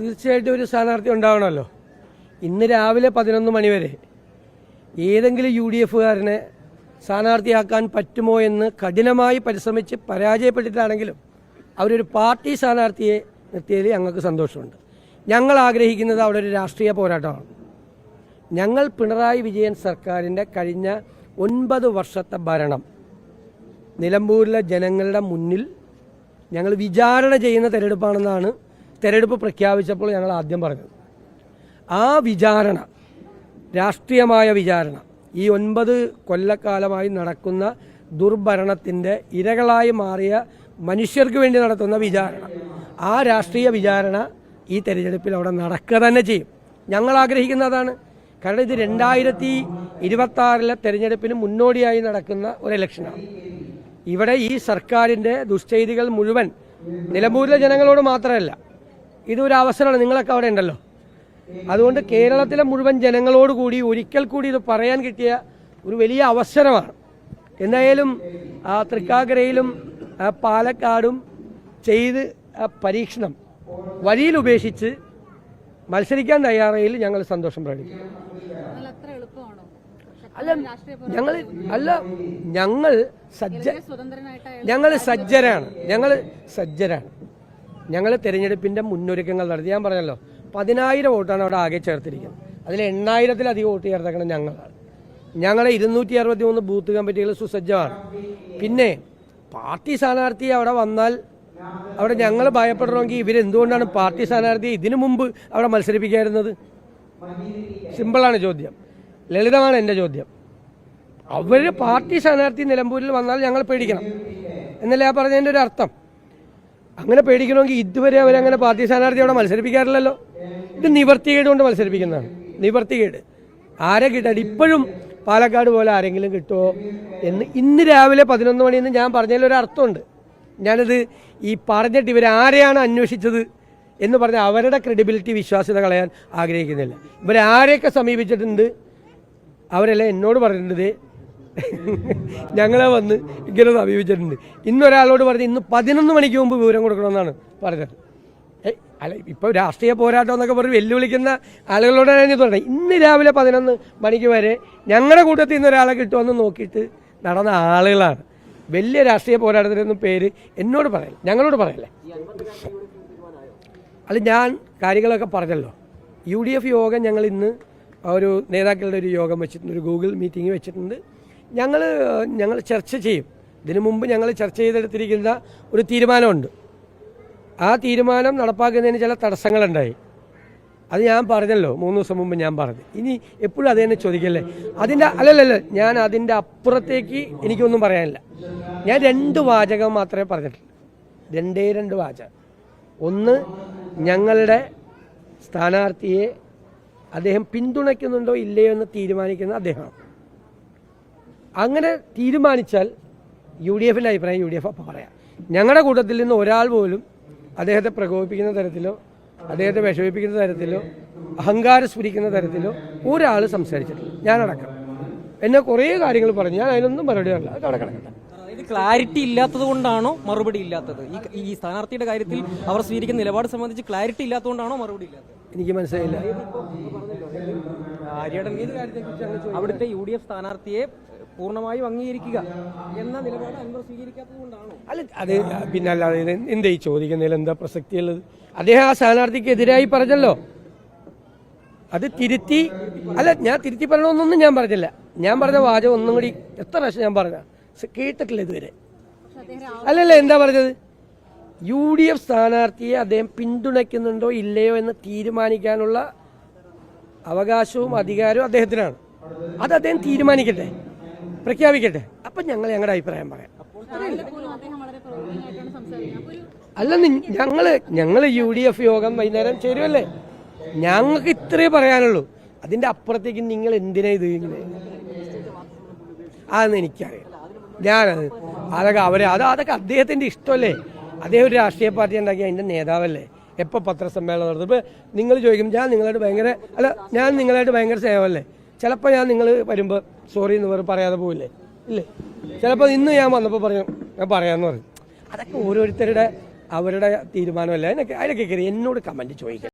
തീർച്ചയായിട്ടും ഒരു സ്ഥാനാർത്ഥി ഉണ്ടാവണമല്ലോ. ഇന്ന് രാവിലെ പതിനൊന്ന് മണിവരെ ഏതെങ്കിലും യു ഡി എഫുകാരനെ സ്ഥാനാർത്ഥിയാക്കാൻ പറ്റുമോ എന്ന് കഠിനമായി പരിശ്രമിച്ച് പരാജയപ്പെട്ടിട്ടാണെങ്കിലും അവരൊരു പാർട്ടി സ്ഥാനാർത്ഥിയെ നിർത്തിയതിൽ ഞങ്ങൾക്ക് സന്തോഷമുണ്ട്. ഞങ്ങൾ ആഗ്രഹിക്കുന്നത് അവിടെ ഒരു രാഷ്ട്രീയ പോരാട്ടമാണ്. ഞങ്ങൾ പിണറായി വിജയൻ സർക്കാരിന്റെ കഴിഞ്ഞ ഒൻപത് വർഷത്തെ ഭരണം നിലമ്പൂരിലെ ജനങ്ങളുടെ മുന്നിൽ ഞങ്ങൾ വിചാരണ ചെയ്യുന്ന തെരഞ്ഞെടുപ്പാണെന്നാണ് തെരഞ്ഞെടുപ്പ് പ്രഖ്യാപിച്ചപ്പോൾ ഞങ്ങൾ ആദ്യം പറഞ്ഞത്. ആ വിചാരണ രാഷ്ട്രീയമായ വിചാരണ ഈ ഒൻപത് കൊല്ലക്കാലമായി നടക്കുന്ന ദുർഭരണത്തിന്റെ ഇരകളായി മാറിയ മനുഷ്യർക്ക് വേണ്ടി നടത്തുന്ന വിചാരണ ആ രാഷ്ട്രീയ വിചാരണ ഈ തെരഞ്ഞെടുപ്പിൽ അവിടെ നടക്കുക തന്നെ ചെയ്യും. ഞങ്ങൾ ആഗ്രഹിക്കുന്ന അതാണ്. കാരണം ഇത് രണ്ടായിരത്തി ഇരുപത്തി ആറിലെ തെരഞ്ഞെടുപ്പിന് മുന്നോടിയായി നടക്കുന്ന ഒരു ഇലക്ഷനാണ്. ഇവിടെ ഈ സർക്കാരിന്റെ ദുശ്ചൈതികൾ മുഴുവൻ നിലമ്പൂരിലെ ജനങ്ങളോട് മാത്രമല്ല ഇതൊരു അവസരമാണ്. നിങ്ങളൊക്കെ അവിടെ ഉണ്ടല്ലോ. അതുകൊണ്ട് കേരളത്തിലെ മുഴുവൻ ജനങ്ങളോട് കൂടി ഒരിക്കൽ കൂടി ഇത് പറയാൻ കിട്ടിയ ഒരു വലിയ അവസരമാണ്. എന്തായാലും ആ തൃക്കാക്കരയിലും പാലക്കാടും ചെയ്ത് പരീക്ഷണം വഴിയിൽ ഉപേക്ഷിച്ച് മത്സരിക്കാൻ തയ്യാറായി ഞങ്ങൾ സന്തോഷം പ്രകടിപ്പിക്കും. അല്ല ഞങ്ങൾ അല്ല ഞങ്ങൾ സജ്ജ ഞങ്ങൾ സജ്ജരാണ്. ഞങ്ങൾ സജ്ജരാണ്. ഞങ്ങൾ തെരഞ്ഞെടുപ്പിന്റെ മുന്നൊരുക്കങ്ങൾ നടത്തി. ഞാൻ പറഞ്ഞല്ലോ പതിനായിരം വോട്ടാണ് അവിടെ ആകെ ചേർത്തിരിക്കുന്നത്. അതിൽ എണ്ണായിരത്തിലധികം വോട്ട് ചേർത്തേക്കണം ഞങ്ങളാണ്. ഞങ്ങളെ ഇരുന്നൂറ്റി അറുപത്തി മൂന്ന് ബൂത്ത് കമ്മിറ്റികൾ സുസജ്ജമാണ്. പിന്നെ പാർട്ടി സ്ഥാനാർത്ഥി അവിടെ വന്നാൽ അവിടെ ഞങ്ങൾ ഭയപ്പെടണമെങ്കിൽ ഇവരെന്തുകൊണ്ടാണ് പാർട്ടി സ്ഥാനാർത്ഥിയെ ഇതിനു മുമ്പ് അവിടെ മത്സരിപ്പിക്കായിരുന്നത് സിമ്പിളാണ് ചോദ്യം. ലളിതമാണ് എന്റെ ചോദ്യം. അവർ പാർട്ടി സ്ഥാനാർത്ഥി നിലമ്പൂരിൽ വന്നാൽ ഞങ്ങൾ പേടിക്കണം. എന്നല്ലേ ആ പറഞ്ഞതിന്റെ ഒരു അർത്ഥം? അങ്ങനെ പേടിക്കണമെങ്കിൽ ഇതുവരെ അവരങ്ങനെ പാർട്ടി സ്ഥാനാർത്ഥി അവിടെ മത്സരിപ്പിക്കാറില്ലല്ലോ. ഇത് നിവർത്തികേട് കൊണ്ട് മത്സരിപ്പിക്കുന്നതാണ്. നിവർത്തികേട്. ആരെ കിട്ടാൻ? ഇപ്പോഴും പാലക്കാട് പോലെ ആരെങ്കിലും കിട്ടുമോ എന്ന് ഇന്ന് രാവിലെ പതിനൊന്ന് മണിയെന്ന് ഞാൻ പറഞ്ഞതിൽ ഒരു അർത്ഥമുണ്ട്. ഞാനിത് ഈ പറഞ്ഞിട്ട് ഇവരാരെയാണ് അന്വേഷിച്ചത് എന്ന് പറഞ്ഞ അവരുടെ ക്രെഡിബിലിറ്റി വിശ്വാസ്യത കളയാൻ ആഗ്രഹിക്കുന്നില്ല. ഇവരാരെയൊക്കെ സമീപിച്ചിട്ടുണ്ട്? അവരെല്ലാം എന്നോട് പറഞ്ഞിട്ടുണ്ട് ഞങ്ങളെ വന്ന് ഇങ്ങനെ സമീപിച്ചിട്ടുണ്ട്. ഇന്നൊരാളോട് പറഞ്ഞ് ഇന്ന് പതിനൊന്ന് മണിക്ക് മുമ്പ് വിവരം കൊടുക്കണമെന്നാണ് പറഞ്ഞത്. അല്ല ഇപ്പോൾ രാഷ്ട്രീയ പോരാട്ടം എന്നൊക്കെ പറഞ്ഞ് വെല്ലുവിളിക്കുന്ന ആളുകളോടാണ് ഞാൻ പറഞ്ഞത്. ഇന്ന് രാവിലെ പതിനൊന്ന് മണിക്ക് വരെ ഞങ്ങളുടെ കൂട്ടത്തിൽ നിന്ന് ഒരാളെ കിട്ടുമെന്ന് നോക്കിയിട്ട് നടന്ന ആളുകളാണ്. വലിയ രാഷ്ട്രീയ പോരാട്ടത്തിനൊന്നും പേര് എന്നോട് പറയല്ല. ഞങ്ങളോട് പറയല്ലേ. അല്ല ഞാൻ കാര്യങ്ങളൊക്കെ പറഞ്ഞല്ലോ. യു ഡി എഫ് യോഗം ഞങ്ങൾ ഇന്ന് ഒരു നേതാക്കളുടെ ഒരു യോഗം വെച്ചിട്ടുണ്ട്. ഒരു ഗൂഗിൾ മീറ്റിംഗ് വെച്ചിട്ടുണ്ട്. ഞങ്ങൾ ഞങ്ങൾ ചർച്ച ചെയ്യും. ഇതിനു മുമ്പ് ഞങ്ങൾ ചർച്ച ചെയ്തെടുത്തിരിക്കുന്ന ഒരു തീരുമാനമുണ്ട്. ആ തീരുമാനം നടപ്പാക്കുന്നതിന് ചില തടസ്സങ്ങളുണ്ടായി. അത് ഞാൻ പറഞ്ഞല്ലോ. മൂന്ന് ദിവസം മുമ്പ് ഞാൻ പറഞ്ഞു. ഇനി എപ്പോഴും അത് തന്നെ ചോദിക്കല്ലേ? അതിന്റെ അല്ലല്ലല്ല ഞാൻ അതിന്റെ അപ്പുറത്തേക്ക് എനിക്കൊന്നും പറയാനില്ല. ഞാൻ രണ്ട് വാചകം മാത്രമേ പറഞ്ഞിട്ടുള്ളൂ. രണ്ടേ രണ്ട് വാചകം. ഒന്ന് ഞങ്ങളുടെ സ്ഥാനാർത്ഥിയെ അദ്ദേഹം പിന്തുണയ്ക്കുന്നുണ്ടോ ഇല്ലയോ എന്ന് തീരുമാനിക്കുന്ന അദ്ദേഹമാണ്. അങ്ങനെ തീരുമാനിച്ചാൽ യു ഡി എഫിന്റെ അഭിപ്രായം യു ഡി എഫ് അപ്പം പറയാം. ഞങ്ങളുടെ കൂട്ടത്തിൽ നിന്ന് ഒരാൾ പോലും അദ്ദേഹത്തെ പ്രകോപിപ്പിക്കുന്ന തരത്തിലോ അദ്ദേഹത്തെ വിഷമിപ്പിക്കുന്ന തരത്തിലോ അഹങ്കാരം സ്ഫുരിക്കുന്ന തരത്തിലോ ഒരാൾ സംസാരിച്ചിട്ടില്ല. ഞാനടക്കം. എന്നെ കുറേ കാര്യങ്ങൾ പറഞ്ഞു. ഞാൻ അതിനൊന്നും മറുപടി പറയില്ല അത് കടക്കടക്കട്ടെ ഇത് ക്ലാരിറ്റി ഇല്ലാത്തത് കൊണ്ടാണോ മറുപടി ഇല്ലാത്തത്? ഈ ഈ സ്ഥാനാർത്ഥിയുടെ കാര്യത്തിൽ അവർ സ്വീകരിക്കുന്ന നിലപാട് സംബന്ധിച്ച് ക്ലാരിറ്റി ഇല്ലാത്തതുകൊണ്ടാണോ മറുപടി ഇല്ലാത്തത്? എനിക്ക് മനസ്സിലായില്ല. അവിടുത്തെ യു ഡി എഫ് സ്ഥാനാർത്ഥിയെ പൂർണമായും അംഗീകരിക്കുക എന്ന നിലപാട് അൻവർ സ്വീകരിക്കാത്തത് കൊണ്ടാണോ? അല്ല അത് പിന്നെ അല്ലാതെ എന്താ ചോദിക്കുന്നതിൽ എന്താ പ്രസക്തിയുള്ളത്? അദ്ദേഹം ആ സ്ഥാനാർത്ഥിക്ക് എതിരായി പറഞ്ഞല്ലോ. അത് തിരുത്തി അല്ല ഞാൻ തിരുത്തി പറയണമെന്നൊന്നും ഞാൻ പറഞ്ഞില്ല. ഞാൻ പറഞ്ഞ വാചകം ഒന്നും കൂടി എത്ര പ്രാവശ്യം ഞാൻ പറഞ്ഞ കേട്ടിട്ടില്ല ഇതുവരെ. അല്ലല്ല എന്താ പറഞ്ഞത്? യു ഡി എഫ് സ്ഥാനാർത്ഥിയെ അദ്ദേഹം പിന്തുണയ്ക്കുന്നുണ്ടോ ഇല്ലയോ എന്ന് തീരുമാനിക്കാനുള്ള അവകാശവും അധികാരവും അദ്ദേഹത്തിനാണ്. അത് അദ്ദേഹം തീരുമാനിക്കട്ടെ. പ്രഖ്യാപിക്കട്ടെ. അപ്പം ഞങ്ങൾ ഞങ്ങളുടെ അഭിപ്രായം പറയാം. അല്ല ഞങ്ങൾ ഞങ്ങൾ യു ഡി എഫ് യോഗം വൈകുന്നേരം ചേരുവല്ലേ? ഞങ്ങൾക്ക് ഇത്രേ പറയാനുള്ളൂ. അതിന്റെ അപ്പുറത്തേക്ക് നിങ്ങൾ എന്തിനാ ഇത് ഇങ്ങനെ അതെന്ന് എനിക്കറിയാം ഞാൻ അതൊക്കെ അവരെ അത് അതൊക്കെ അദ്ദേഹത്തിന്റെ ഇഷ്ടമല്ലേ? അദ്ദേഹം ഒരു രാഷ്ട്രീയ പാർട്ടി ഉണ്ടാക്കി അതിന്റെ നേതാവല്ലേ? എപ്പോ പത്രസമ്മേളനം നടത്തും? ഇപ്പൊ നിങ്ങൾ ചോദിക്കും ഞാൻ നിങ്ങളായിട്ട് ഭയങ്കര അല്ല ഞാൻ നിങ്ങളായിട്ട് ഭയങ്കര സ്നേഹമല്ലേ? ചിലപ്പോൾ ഞാൻ നിങ്ങൾ വരുമ്പോൾ സോറി എന്ന് പറഞ്ഞ് പറയാതെ പോവില്ലേ? ഇല്ലേ? ചിലപ്പോൾ ഇന്ന് ഞാൻ വന്നപ്പോൾ പറഞ്ഞു ഞാൻ പറയാമെന്ന് പറയും അതൊക്കെ ഓരോരുത്തരുടെ അവരുടെ തീരുമാനമല്ല? അതിനൊക്കെ അതിനൊക്കെ കയറി എന്നോട് കമന്റ് ചോദിക്കാം.